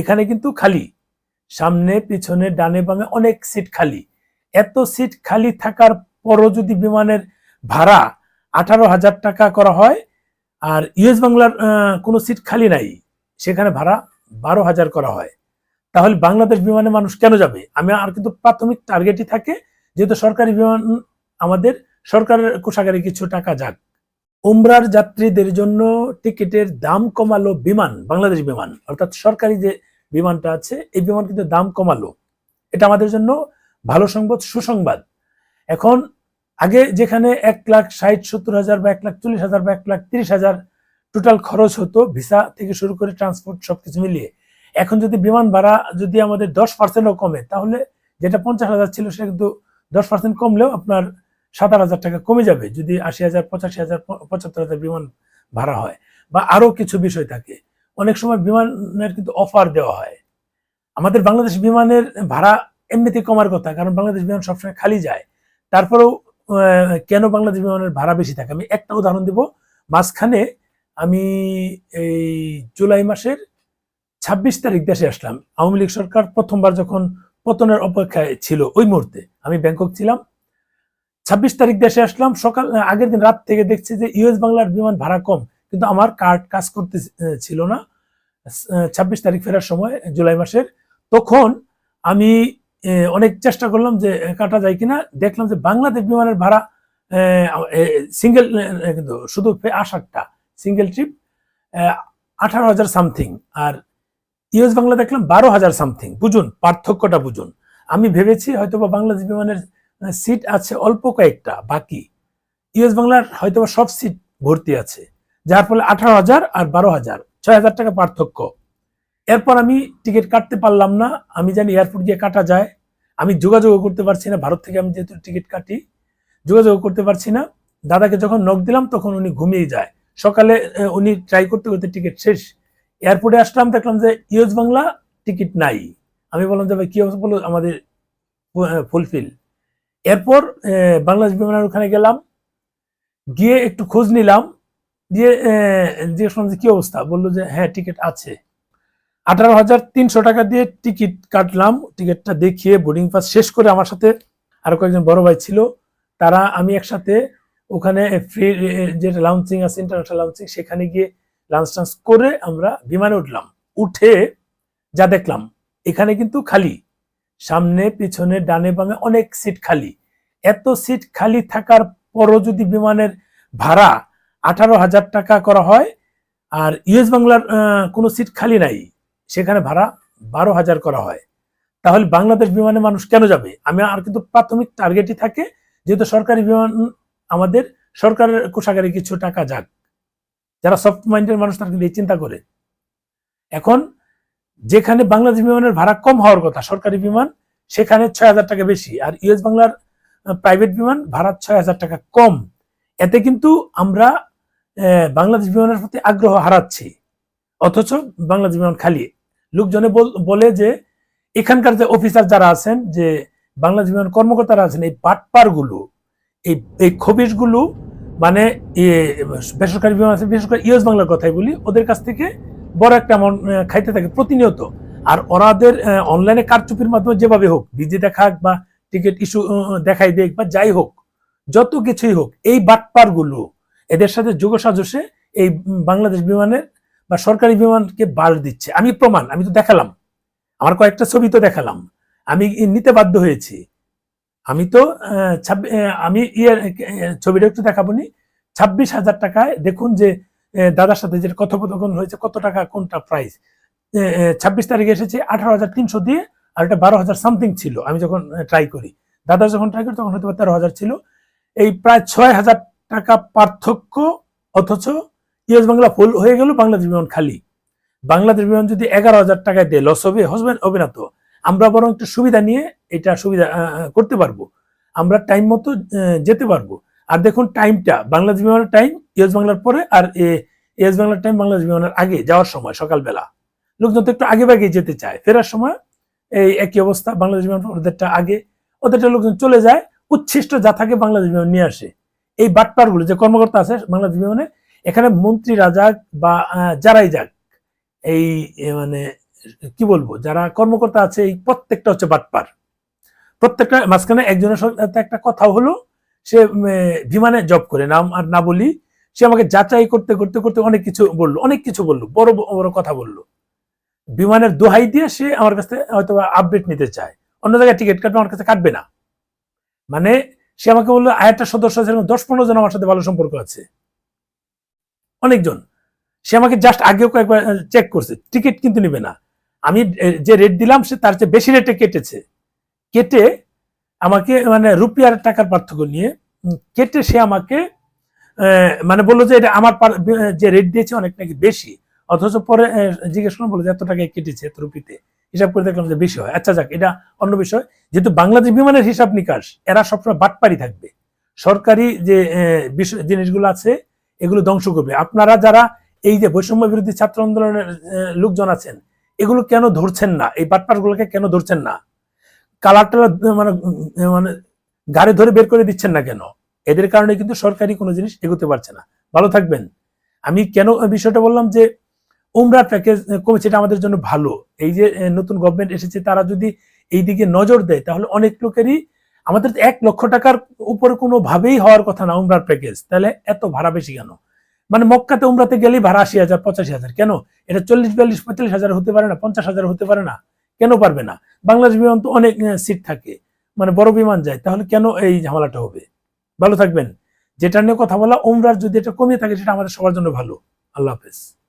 এখানে কিন্তু খালি। সামনে, পিছনে, ডানে, বামে অনেক সিট খালি। এত সিট খালি থাকার পরও যদি বিমানের ভাড়া আঠারো হাজার টাকা করা হয়, আর ইউএস বাংলার কোনো সিট খালি নাই, সেখানে ভাড়া বারো হাজার করা হয়। তাহলে বাংলাদেশ বিমানে মানুষ কেন যাবে? আমি আর কিন্তু প্রাথমিক টার্গেটই থাকে, যেহেতু সরকারি বিমান, আমাদের সরকারের কোষাগারে কিছু টাকা যাক। উমরার যাত্রীদের জন্য টিকিটের দাম কমালো বিমান, বাংলাদেশ বিমান। অর্থাৎ সরকারি যে বিমানটা আছে, এই বিমান কিন্তু দাম কমালো। এটা আমাদের জন্য ভালো সংবাদ, সুসংবাদ। এখন আগে যেখানে এক লাখ ষাট, সত্তর হাজার বা এক লাখ চল্লিশ হাজার বা এক লাখ তিরিশ হাজার টোটাল খরচ হতো, ভিসা থেকে শুরু করে ট্রান্সপোর্ট সবকিছু মিলিয়ে। এখন যদি বিমান ভাড়া যদি আমাদের দশ পার্সেন্টও কমে, তাহলে যেটা পঞ্চাশ হাজার ছিল সেটা কিন্তু দশ পার্সেন্ট কমলেও আপনার সাত আট হাজার টাকা কমে যাবে যদি আশি হাজার, পঁচাশি হাজার, পঁচাত্তর হাজার বিমান ভাড়া হয়। বা আরও কিছু বিষয় থাকে। অনেক সময় বিমানের কিন্তু অফার দেওয়া হয়। আমাদের বাংলাদেশ বিমানের ভাড়া এমনিতে কমার কথা, কারণ বাংলাদেশ বিমান সবসময় খালি যায়। তারপরেও কেন বাংলাদেশ বিমানের ভাড়া বেশি থাকে? আমি একটা উদাহরণ দিব। মাঝখানে আমি এই জুলাই মাসের ছাব্বিশ তারিখ দেশে আসলাম। আওয়ামী লীগ সরকার প্রথমবার যখন পতনের অপেক্ষায় ছিল ওই মুহূর্তে। আমি ব্যাংকক ছিলাম। ছাব্বিশ তারিখ দেশে আসলাম। সকাল আগের দিন রাত থেকে দেখছি যে ইউএস বাংলার বিমান ভাড়া কম, কিন্তু আমার কার্ড কাজ করতে ছিল না। ছাব্বিশ তারিখ ফেরার সময়, জুলাই মাসের। তখন আমি অনেক চেষ্টা করলাম যে কাটা যায় কিনা। দেখলাম যে বাংলাদেশ বিমানের ভাড়া সিঙ্গেল কিন্তু শুধু আসারটা সিঙ্গেল ট্রিপ আঠারো হাজার সামথিং। আর ইউএস বাংলা দেখলাম বারো হাজার সামথিং। বুঝুন, পার্থক্যটা বুঝুন। আমি ভেবেছি হয়তোবা বাংলাদেশ বিমানের সিট আছে অল্প কয়েকটা, বাকি। ইউএস বাংলার হয়তোবা সব সিট ভর্তি আছে, যার ফলে আঠারো হাজার আর বারো হাজার, ছয় হাজার টাকা পার্থক্য। এরপর আমি টিকিট কাটতে পারলাম না, আমি জানি এয়ারপোর্ট গিয়ে কাটা যায়, আমি যোগাযোগ করতে পারছি না, ভারত থেকে আমি যেহেতু টিকিট কাটি যোগাযোগ করতে পারছি না। দাদাকে যখন নখ দিলাম, তখন উনি ঘুমিয়ে যায়। সকালে উনি ট্রাই করতে করতে টিকিট শেষ। এয়ারপোর্টে আসলাম, দেখলাম যে ইউএস বাংলা টিকিট নাই। আমি বললাম যে, ভাই, কি বলো আমাদের ফুলফিল এরপর বাংলাদেশ বিমানের ওখানে গেলাম, গিয়ে একটু খোঁজ নিলাম, দিয়ে জিজ্ঞেস করলাম যে কি অবস্থা? বলল যে হ্যাঁ টিকিট আছে। আঠারো হাজার তিনশো টাকা দিয়ে টিকিট কাটলাম, টিকিটটা দেখিয়ে বোর্ডিং পাস শেষ করে আমার সাথে আরও কয়েকজন বড় ভাই ছিল, তারা আমি একসাথে ওখানে ফ্রি যেটা লাউঞ্চিং আছে ইন্টারন্যাশনাল লাউঞ্চিং সেখানে গিয়ে লাঞ্চ টাঞ্চ করে আমরা বিমানে উঠলাম। উঠে যা দেখলাম, এখানে কিন্তু খালি। সামনে, পিছনে, ডানে, বামে অনেক সিট খালি। এত সিট খালি থাকার পরও যদি বিমানের ভাড়া আঠারো হাজার টাকা করা হয়, আর ইউএস বাংলার কোনো সিট খালি নাই, সেখানে ভাড়া বারো হাজার করা হয়। তাহলে বাংলাদেশ বিমানে মানুষ কেন যাবে? আমি আর কিন্তু প্রাথমিক টার্গেটই থাকে, যেহেতু সরকারি বিমান, আমাদের সরকারের কোষাগারে কিছু টাকা যাক। যারা সফট মাইন্ডের মানুষ, তারা কিন্তু এই চিন্তা করে। এখন যেখানে বাংলাদেশ বিমানের ভাড়া কম হওয়ার কথা, সরকারি বিমান, সেখানে ছয় হাজার টাকা বেশি। আর ইউএস বাংলার প্রাইভেট বিমান, ভাড়া ছয় হাজার টাকা কম। এতে কিন্তু আমরা বাংলাদেশ বিমানের প্রতি আগ্রহ হারাচ্ছি। অথচ বাংলাদেশ বিমান খালি। লোকজনে বল- যে, এখানকার যে অফিসার যারা আছেন, যে বাংলাদেশ বিমান কর্মকর্তারা আছেন, এই বাটপারগুলো এই এই খবিসগুলো মানে বেসরকারি বিমান আছে, বিশেষ করে ইউএস বাংলার কথাই বলি, ওদের কাছ থেকে বড় একটা খাইতে থাকে প্রতিনিয়ত। আর ওরাদের অনলাইনে কারচুপির মাধ্যমে যেভাবে হোক ভিজি দেখাক বা টিকিট ইস্যু দেখাই দেখ বা যাই হোক যত কিছুই হোক এই বাটপারগুলো এদের সাথে যোগ সাজসে এই বাংলাদেশ বিমানের বা সরকারি বিমানকে বাল দিচ্ছে। আমি প্রমাণ আমি তো দেখালাম। আমার কয়েকটা ছবি তো দেখালাম। আমি নিতে বাধ্য হয়েছি। আমি তো আমি আহ, ছবিটা একটু দেখাবো নি। ছাব্বিশ হাজার টাকায় দেখুন যে দাদার সাথে যে কথোপকথন হয়েছে, কত টাকা, কোনটা প্রাইস ছাব্বিশ তারিখে এসেছে, আঠারো হাজার তিনশো দিয়ে, আর এটা বারো হাজার সামথিং ছিল, আমি যখন ট্রাই করি। দাদা যখন ট্রাই করি, তখন হয়তো তেরো হাজার ছিল। এই প্রায় ছয় হাজার টাকা পার্থক্য, অথচ ইউএস বাংলা ফুল হয়ে গেল বাংলাদেশ বিমান খালি। বাংলাদেশ বিমান যদি এগারো হাজার টাকায় দেয় লস হবে হসবেন হবে না তো। আমরা বরং একটু সুবিধা নিয়ে এটা সুবিধা করতে পারব। আমরা টাইম মতো যেতে পারব। আর দেখুন টাইমটা বাংলাদেশ বিমানের টাইম ইউএস বাংলার পরে আর ইউএস বাংলার টাইম বাংলাদেশ বিমানের আগে যাওয়ার সময়, সকালবেলা। লোকজন তো একটু আগে ভাগে যেতে চায়। ফেরার সময় এই একই অবস্থা, বাংলাদেশ বিমান ওদেরটা আগে, ওদেরটা লোকজন চলে যায়, উচ্ছিষ্ট যা থাকে বাংলাদেশ বিমান নিয়ে আসে। এই বাটপারগুলো যে কর্মকর্তা আছে বাংলাদেশ বিমানে, এখানে মন্ত্রীরা যাক বা যারাই যাক, এই মানে কি বলব, যারা কর্মকর্তা আছে, এই প্রত্যেকটা হচ্ছে বাটপার। প্রত্যেকটা, মাঝখানে একজনের সাথে একটা কথা হলো সে বিমানে জব করে। নাম আর না বলি, সে আমাকে যাচাই করতে করতে করতে অনেক কিছু বলল, অনেক কিছু বলল, বড় বড় কথা বলল। বিমানের দোহাই দিয়ে সে আমার কাছে হয়তো আপডেট নিতে চায়। অন্য জায়গায় টিকিট কাটবে, আমার কাছে কাটবে না। মানে সে আমাকে বলল আরেকটা সদস্য আছে দশ, পনেরো জন আমার সাথে ভালো সম্পর্ক আছে। অনেকজন। সে আমাকে জাস্ট আগেও কয়েকবার চেক করছে টিকিট কিন্তু নিবে না। আমি যে রেট দিলাম, সে তার চেয়ে বেশি রেটে কেটেছে। কেটে আমাকে মানে রুপিয়ার টাকার পার্থক্য নিয়ে কেটে সে আমাকে মানে বলল যে এটা আমার যে রেট দিয়েছে অনেক নাকি বেশি। অথচ পরে জিজ্ঞেস করলাম বলে যে এত টাকায় কেটেছে এত রুপিতে। হিসাব করে দেখলাম যে বেশি হয়। আচ্ছা যাক, এটা অন্য বিষয়। যেহেতু বাংলাদেশ বিমানের হিসাব নিকাশ, এরা সবসময় বাটপারি থাকবে। সরকারি যে জিনিসগুলো আছে, এগুলো ধ্বংস করবে। আপনারা যারা এই যে বৈষম্য বিরোধী ছাত্র আন্দোলনের লোকজন আছেন, এগুলো কেন ধরছেন না? এই বাটপারগুলোকে কেন ধরছেন না? কালার টালার মানে মানে গাড়ি ধরে বের করে দিচ্ছেন না কেন? এদের কারণে কিন্তু সরকারি কোনো জিনিস এগোতে পারছে না। ভালো থাকবেন। আমি কেন বিষয়টা বললাম যে, উমরা প্যাকেজ কমেছে, এটা আমাদের জন্য ভালো। এই যে নতুন গভর্নমেন্ট এসেছে, তারা যদি এই দিকে নজর দেয়, তাহলে অনেক লোকেরই, আমাদের এক লক্ষ টাকার উপরে কোনো ভাবেই হওয়ার কথা না উমরার প্যাকেজ তাহলে এত ভাড়া বেশি কেন? মানে মক্কাতে, উমরাতে গেলেই ভাড়া আশি হাজার, পঁচাশি হাজার। কেন? এটা চল্লিশ, বিয়াল্লিশ, পঁয়তাল্লিশ হাজার হতে পারে না, পঞ্চাশ হাজার হতে পারে না। কেন পারবে না? বাংলাদেশ বিমান তো অনেক সিট থাকে। মানে বড় বিমান যায়, তাহলে কেন এই ঝামেলাটা হবে? ভালো থাকবেন। যেটা নিয়ে কথা বলা ওমরার যদি এটা কমিয়ে থাকে, সেটা আমাদের সবার জন্য ভালো। আল্লাহ হাফেজ।